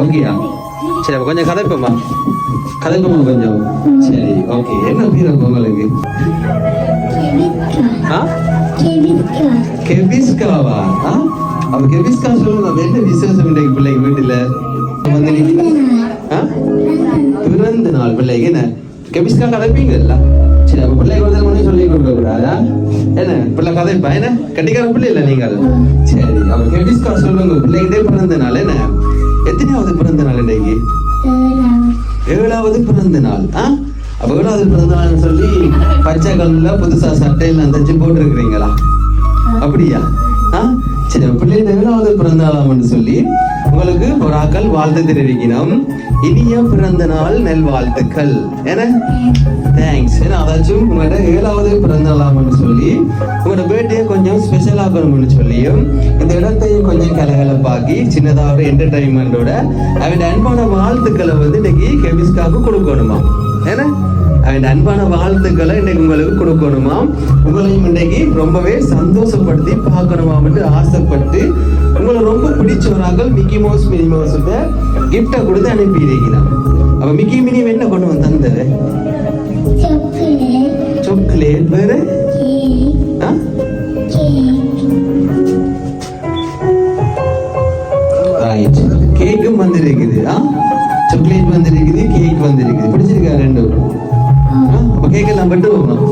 ஓகேயா சரி அப்ப கொஞ்சம் கதைப்போமா கதைப்போமா கொஞ்சம் சரி ஓகே என்ன பேர் அப்ப உங்களுக்கு கெபிஸ்காவா ஆ அப்ப கெபிஸ்கா சொல்லுங்க என்ன விசேஷம் இன்றைக்கு பிள்ளைக்கு வீட்டுல வந்து பிறந்த நாள் பிள்ளைக்கு என்ன கெபிஸ்கா கதைப்பீங்கல்ல சரி அப்ப பிள்ளைக்கு ஒரு தடவை சொல்லி கொடுக்க கூடாதா என்ன பிள்ளை கதைப்பா என்ன கட்டிக்கார பிள்ளை இல்ல நீங்கள் சரி அப்ப கெபிஸ்கா சொல்லுங்க பிள்ளைகிட்டே பிறந்த நாள் என்ன எத்தனையாவது பிறந்த நாள் இன்னைக்கு ஏழாவது. பிறந்த நாள் ஆ? அப்ப ஏழாவது பிறந்த நாள்னு சொல்லி பச்சை கல்லுல புதுசா சட்டையெல்லாம் தச்சு போட்டிருக்கிறீங்களா? அப்படியா? ஆ? சரி பிள்ளைங்க ஏழாவது பிறந்த நாளாம்னு சொல்லி உங்களுக்கு ஒரு ஆக்கள் வாழ்த்து தெரிவிக்கணும். இனிய பிறந்த நாள் நெல் வாழ்த்துக்கள் ஏன்னா தேங்க்ஸ் ஏன்னா அதாச்சும் உங்களோட ஏழாவது பிறந்த நாளாம்னு சொல்லி உங்களோட பர்த்டே கொஞ்சம் ஸ்பெஷல் ஆகணும்னு சொல்லியும் இந்த இடத்தையும் கொஞ்சம் கலகலப்பாக்கி சின்னதாக ஒரு என்டர்டைன்மெண்டோட அவன் அன்பான வாழ்த்துக்களை வந்து இன்னைக்கு கெமிஸ்காவுக்கு கொடுக்கணுமா? ஏன்னா அவன் அன்பான வாழ்த்துக்களை இன்னைக்கு உங்களுக்கு கொடுக்கணுமாம் உங்களையும் இன்னைக்கு ரொம்பவே சந்தோஷப்படுத்தி பார்க்கணுமாம் என்று ஆசைப்பட்டு உங்களை ரொம்ப பிடிச்சவராக மிக்கி மவுஸ் மினி மவுஸ் கிஃப்டை கொடுத்து அனுப்பி இருக்கிறான் அப்ப மிக்கி மினியும் என்ன கொண்டு வந்து தந்தது? சாக்லேட் வேற? கேக்கும் வந்திருக்குது. சாக்லேட் வந்திருக்குது கேக் வந்திருக்குது. பிடிச்சிருக்கா ரெண்டும்? கேட்கலாம் அப்ப கேக் பட்டு போகணும்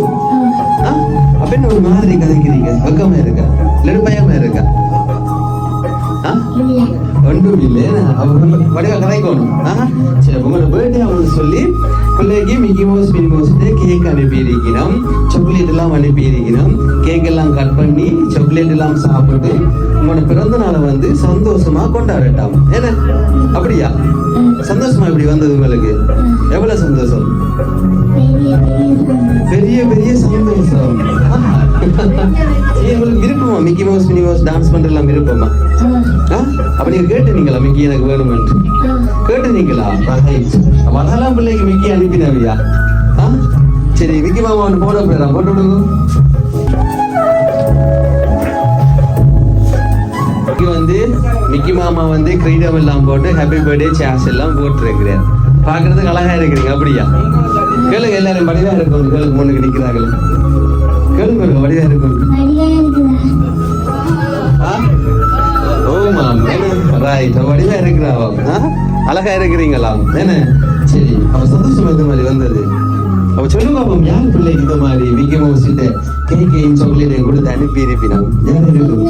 அப்ப என்ன ஒரு மாதிரி கதைக்கிறீங்க? வெக்கமா இருக்கா? இல்லைன்னு பயமா இருக்கா? ஆ? ஒன்றும் இல்லை. அவங்க வடிவா கதைக்கணும் ஆ? சரி உங்களோட பர்த்டே அவங்களுக்கு சொல்லி பிள்ளைக்கு Mickey Mouse Minnie Mouse cake அனுப்பியிருக்கணும் chocolate எல்லாம் அனுப்பியிருக்கணும் கேக் எல்லாம் கட் பண்ணி சாக்லேட் எல்லாம் சாப்பிட்டு உங்களோட பிறந்த நாளை வந்து சந்தோஷமா கொண்டாடட்டாம். ஏன்னா அப்படியா? சந்தோஷமா இப்படி வந்தது உங்களுக்கு? எவ்வளவு சந்தோஷம். பெரிய பெரிய சந்தோஷம். உங்களுக்கு விருப்பமா Mickey Mouse Minnie Mouse dance பண்றதுலாம் விருப்பமா? அப்ப நீங்க கேட்டுனீங்களா மிக்கி எனக்கு வேணுமென்று கேட்டுனீங்களா ரைட் அப்ப அதெல்லாம் பிள்ளைக்கு மிக்கி அனுப்பினவியா? சரி மிக்கி மாமா ஒன்று போட போயிடா போட்டு விடுங்க வந்து மிக்கி மாமா வந்து கிரீடம் எல்லாம் போட்டு ஹாப்பி பர்த்டே சாஸ் எல்லாம் போட்டுருக்கிறார். பார்க்கறதுக்கு அழகா இருக்கிறீங்க அப்படியா? கேளுங்க எல்லாரும் வடிவா இருக்கும். கேளுங்க முன்னுக்கு நிக்கிறாங்களே. கேளுங்க வடிவா இருக்கும் ஆ? ஓ மாம். ரைட் வடிவா இருக்கிறாவா? அழகா இருக்கிறீங்களா என்ன? சரி அப்ப சந்தோஷம் இந்த மாதிரி வந்தது? அப்ப சொல்லு பாப்போம் யார் பிள்ளைக்கு இந்த மாதிரி விக்கி மவுசிட்ட கேக்கையும் சாக்லேட்டையும் கொடுத்து அனுப்பி இருப்பினா? யார் இருக்கும்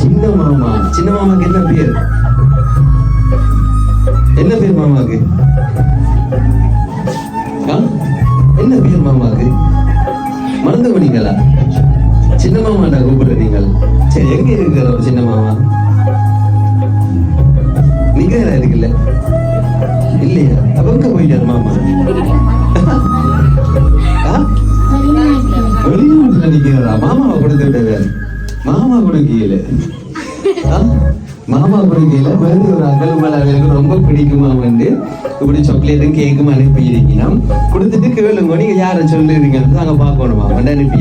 சின்ன மாமா. சின்ன மாமாக்கு என்ன பேர்? என்ன பேர் மாமாக்கு? என்ன பேர் மாமாக்கு? மறந்து போனீங்களா சின்ன மாமாட்ட கூப்பிடுற நீங்கள் சரி எங்க இருக்கிற ஒரு சின்ன மாமா? நீங்க இருக்குல்ல இல்லையா? அவங்க போயிட்டார் மாமா? வெளியூர்ல வெளிநாட்டுல நிக்கிறா மாமாவை கொடுத்து விடுவார் மாமா கொடுக்கல ஆ? மாமா கொடுக்கல வேறு ஒரு அகல் மேல ரொம்ப பிடிக்குமா வந்து? இப்படி சாக்லேட்டும் கேக்கும் அனுப்பி கொடுத்துட்டு கேளுங்க நீங்க யாரை சொல்லுறீங்கன்னு நாங்கள் பார்க்கணுமா. வந்து அனுப்பி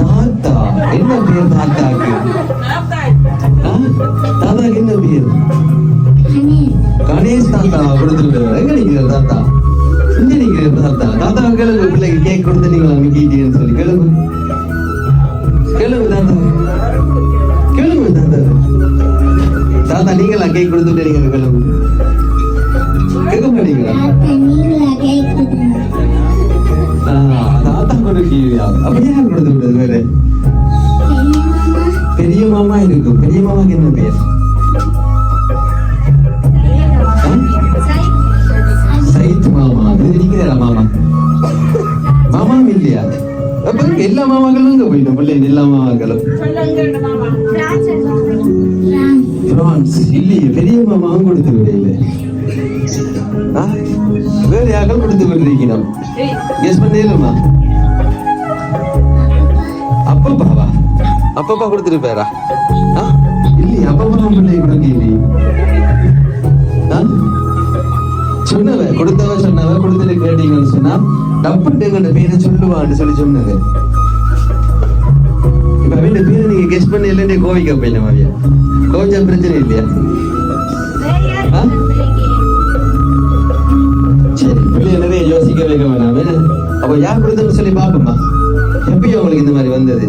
தாத்தா என்ன பேர் தாத்தாக்கு? ஆ? தாத்தாக்கு என்ன பேர்? கணேஷ் தாத்தா கொடுத்துட்டு எங்க நிற்கிறார் தாத்தா? இங்க நிற்கிறார் தாத்தா. தாத்தா கேளுங்க பிள்ளைக்கு கேக் கொடுத்து நீங்களா மிக்கிட்டீங்கன்னு சொல்லி. கேளுங்க. கேளுங்க தாத்தா. தான் நீங்களா கேக் கொடுத்துட்டு நீங்க கேளுங்க கேட்க மாட்டீங்களா ஆ, தாத்தா கொடுக்கலையா அப்படியே கொடுத்து விட்டது வேற? பெரிய மாமா இருக்கும். பெரிய மாமாக்கு என்ன பேர் சைத் மாமா. இது இருக்கிறா மாமா? மாமா இல்லையா? அப்ப எல்லா மாமாக்களும் இங்க போயிட்டோம் பிள்ளைங்க எல்லா மாமாக்களும். பிரான்ஸ் இல்லையே பெரிய மாமாவும் கொடுத்து விடையில? வேற யாரும் கொடுத்து விடுறீங்க கெஸ் பண்ணேலுமா அப்பப்பாவா அப்பப்பா கொடுத்துட்டு போயரா? இல்லையே அப்பப்பா பிள்ளை கொடுக்க இல்லையே? சொன்னவ கொடுத்தவ சொன்னவ கொடுத்துட்டு கேட்டீங்கன்னு சொன்னா டப்புட்டு எங்கள்ட்ட பேரை சொல்லுவான்னு சொல்லி சொன்னது அவன் பேரை நீங்க கெஸ் பண்ண இல்லைன்னு கோவிக்க போயின மாதிரியா கோவிச்சா பிரச்சனை இல்லையா? சரி பிள்ளைய நிறைய யோசிக்க வைக்க வேணாம் என்ன? அப்ப யார் கொடுத்தன்னு சொல்லி பாப்போமா எப்பயும் உங்களுக்கு இந்த மாதிரி வந்தது?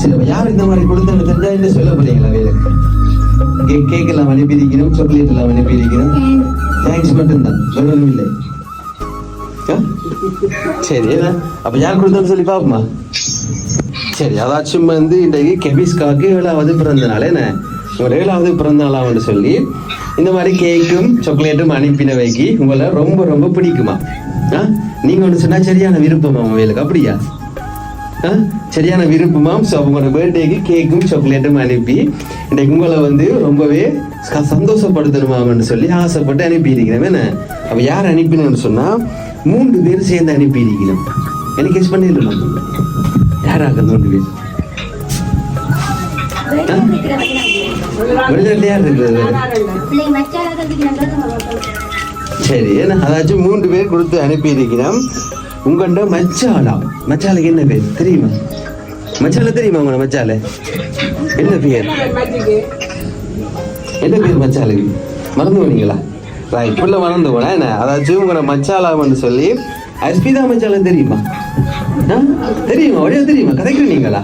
சரி அப்ப யார் இந்த மாதிரி கொடுத்தன்னு தெரிஞ்சா என்ன சொல்ல போறீங்களா வேலை கேக் எல்லாம் அனுப்பியிருக்கணும் சாக்லேட் எல்லாம் அனுப்பியிருக்கணும் தேங்க்ஸ் மட்டும்தான் சொல்லணும் இல்லை? சரி என்ன? அப்ப யார் கொடுத்தன்னு சொல்லி பாப்போமா சரி அதாச்சும் வந்து இன்றைக்கு கெபிஸ்காக்கு ஏழாவது பிறந்த நாள் என்ன? ஒரு ஏழாவது பிறந்த நாளான்னு சொல்லி இந்த மாதிரி கேக்கும் சாக்லேட்டும் அனுப்பினவைக்கு உங்களை ரொம்ப ரொம்ப பிடிக்குமா? ஆ? நீங்க ஒன்று சொன்னா சரியான விருப்பமா உங்களுக்கு அப்படியா? ஆ? சரியான விருப்பமாம் ஸோ உங்களோட பர்த்டேக்கு கேக்கும் சாக்லேட்டும் அனுப்பி இன்றைக்கு உங்களை வந்து ரொம்பவே ச- சந்தோஷப்படுத்தணுமாம்னு சொல்லி ஆசைப்பட்டு அனுப்பியிருக்கிறேன். என்ன? அப்போ யார் அனுப்பினோம்னு சொன்னால் மூன்று பேர் சேர்ந்து அனுப்பியிருக்கிறோம் எனக்கு கெஸ் பண்ணிடலாம் யாராக யார் இருக்கிறது சரி அதாச்சும் மூன்று பேர் கொடுத்து அனுப்பியிருக்கிறோம் உங்கள்கிட்ட மச்சாலா மச்சாலுக்கு என்ன பேர் தெரியுமா மச்சால தெரியுமா உங்களை மச்சால என்ன பேர் என்ன பேர் மச்சாலுக்கு மறந்து போனீங்களா ரைட் புள்ள மறந்து போனேன் என்ன அதாச்சும் உங்களோட மச்சாலாமன்னு சொல்லி அஸ்மிதா மச்சாலம் தெரியுமா தெரியுமா? வழியா தெரியுமா? கதைக்கிறீங்களா நீங்களா?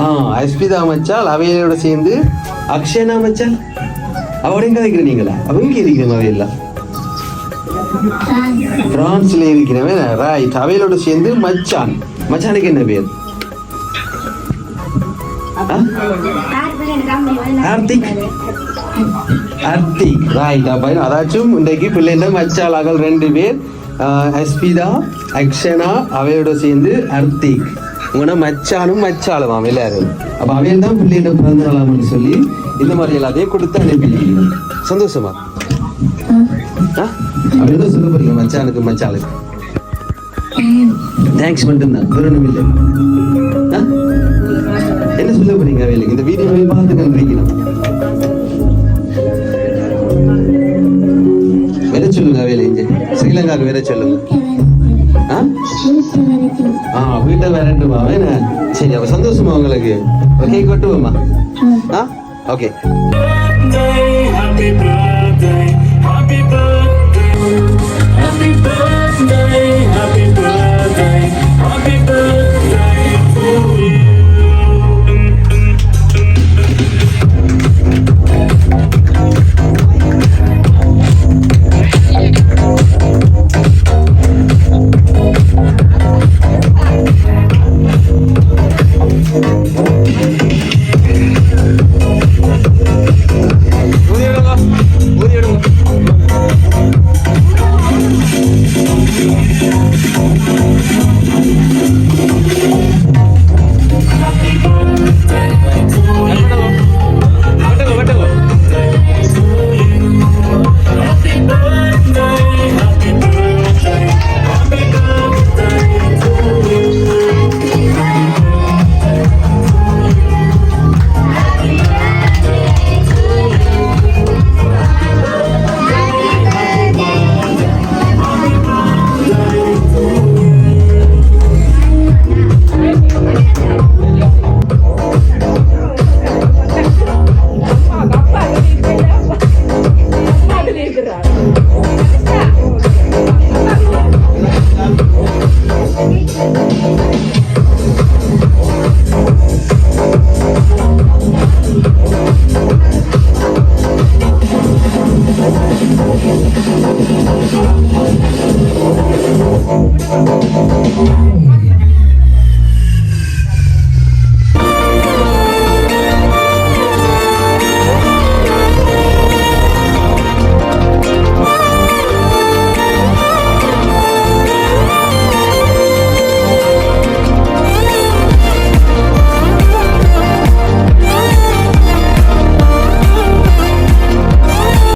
ஆ அஸ்மிதா மச்சால் அவையோட சேர்ந்து அக்ஷனா அமைச்சால் அவடையும் கதைக்கிற நீங்களா? அவங்க இருக்கிற அவையெல்லாம் பிரான்ஸ்ல இருக்கிறவன் ரைட். அவையோட சேர்ந்து மச்சான். மச்சானுக்கு என்ன பேர்? கார்த்திக் கார்த்திக் ரைட். அப்ப அதாச்சும் இன்றைக்கு பிள்ளைங்க மச்சாளாகள் ரெண்டு பேர் எஸ்பிதா அக்ஷனா அவையோட சேர்ந்து அர்த்திக். உன மச்சானும் மச்சாளும் எல்லாரும். அப்ப அவையில் தான் பிள்ளைகிட்ட பிறந்த நாளாம்னு சொல்லி இந்த மாதிரி எல்லாத்தையும் கொடுத்து அனுப்பி சந்தோஷமா? ஆ? அப்படி என்ன சொல்ல போறீங்க மச்சானுக்கு மச்சாளுக்கு? தேங்க்ஸ் மட்டும்தான் வேற ஒண்ணும் இல்லை? என்ன சொல்ல போறீங்க அவைகளுக்கு இந்த வீடியோவை பார்த்து கண்டிக்கணும் வேற சொல்லுங்க அவையில இங்க. ஸ்ரீலங்காவுக்கு வேற சொல்லுங்க ஆ? ஆ வீட்டை வேறட்டுமா என்ன? சரி அப்ப சந்தோஷமா உங்களுக்கு. ஓகே கொட்டுவோமா ஆ. Okay Happy birthday, happy birthday,